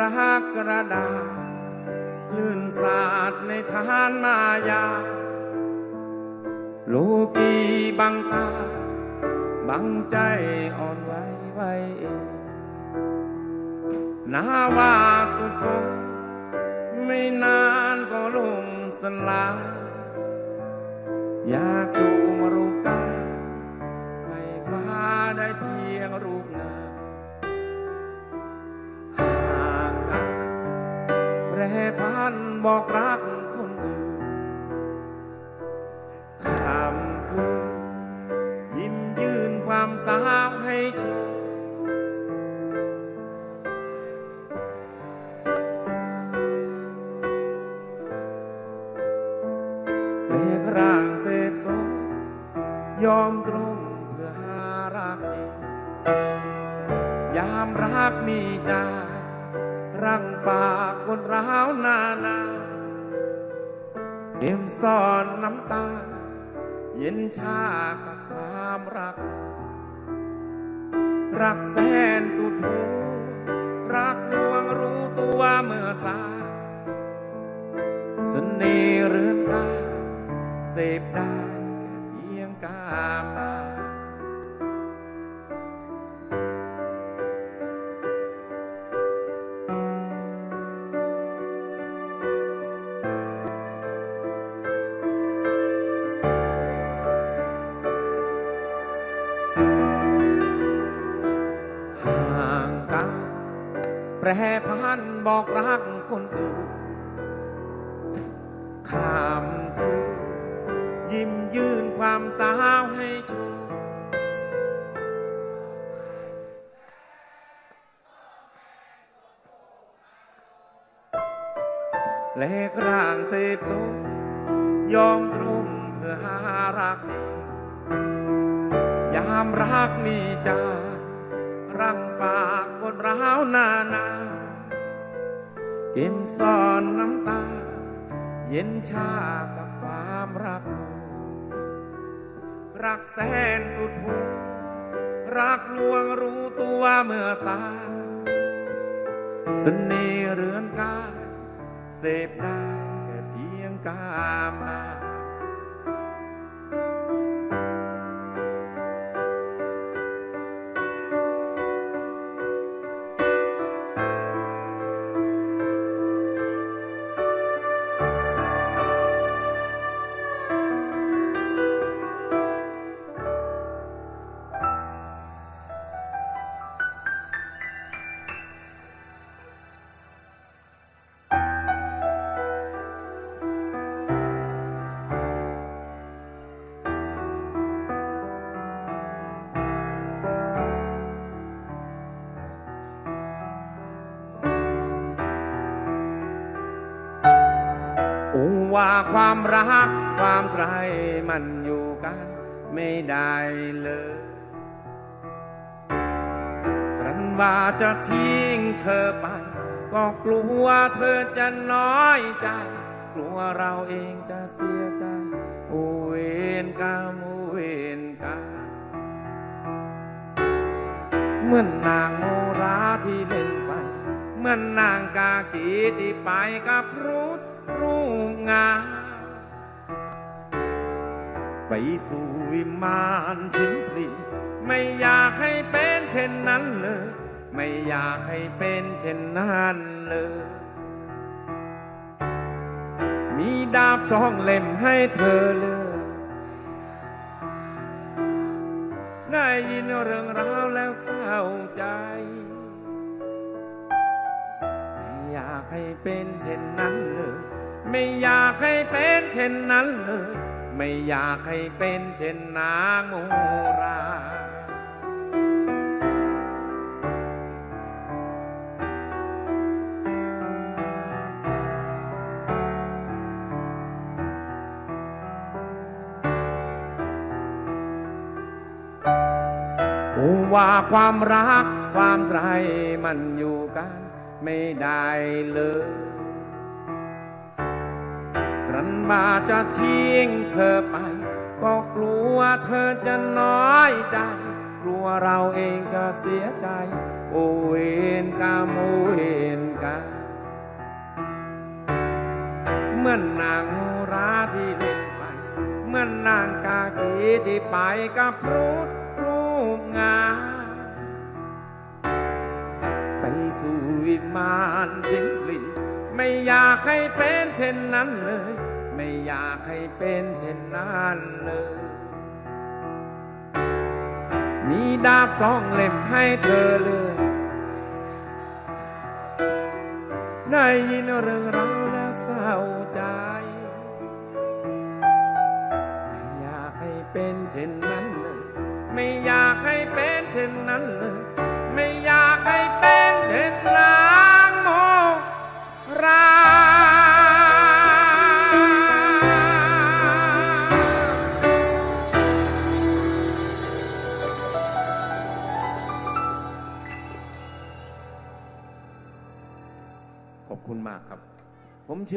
รากระดาลื่นสาดในทานมายา โลกีบังตา บังใจอ่อนไหวไว้เองนาวาสุดสงไม่นานก็ลงสลายอยากจู พันบอกรักคนอื่นคำคืนยิ้มยืนความสาวให้ชมเรียกร่างเสพสมยอมตรงเพื่อหารักจริงยามรักมีจา รังปากบนร้าวนานาเอ็มซ่อนน้ำตา เย็นชากับความรัก รักแสนสุดหูรักลวงรู้ตัวเมื่อสาสน่ห์เรือนกาเสพได้แค่เพียงกามา แปรพันบอกรักคนอื่นคำคือยิ้มยืนความสาวให้ชมเลกร่างเสพสมยอมตรงเพื่อหารัก ยามรักมีจา รังปากกดร้าวนานากินซ่อนน้ำตา เย็นชากับความรัก รักแสนสุดหูรักลวงรู้ตัวเมื่อสายเสน่ห์เรือนกายเสพได้แค่เพียงกามา อูว่าความรักความใครมันอยู่กันไม่ได้เลยครั้นว่าจะทิ้งเธอไป ก็กลัวเธอจะน้อยใจ กลัวเราเองจะเสียใจโอเวนกรรมโอเวนกรรมเหมือนนางโมราที่เล่นไป เหมือนนางกากีที่ไปกับครุฑ รูปงามไปสู่วิมานชิมพลีไม่อยากให้เป็นเช่นนั้นเลย ไม่อยากให้เป็นเช่นนั้นเลย มีดาบสองเล่มให้เธอเลือกได้ยินเรื่องราวแล้วเศร้าใจ ให้เป็นเช่นนั้นเลย ไม่อยากให้เป็นเช่นนั้นเลย ไม่อยากให้เป็นเช่นนางโมราว่าความรักความใครมันอยู่กัน ไม่ได้เลยครั้นมาจะทิ้งเธอไป ก็กลัวเธอจะน้อยใจ กลัวเราเองจะเสียใจ โอเวนกามโอเวนกามมือนนางโมราที่เล่นไป เหมือนนางกากีที่ไปกับพรุษรูปงาม ไปสู่วิมานสิ้นกลิ่น ไม่อยากให้เป็นเช่นนั้นเลย ไม่อยากให้เป็นเช่นนั้นเลย มีดาบสองเล่มให้เธอเลยได้ยินเรื่องราวแล้วเศร้าใจไม่อยากให้เป็นเช่นนั้นเลย ไม่อยากให้เป็นเช่นนั้นเลย มากครับ ผมเชื่อ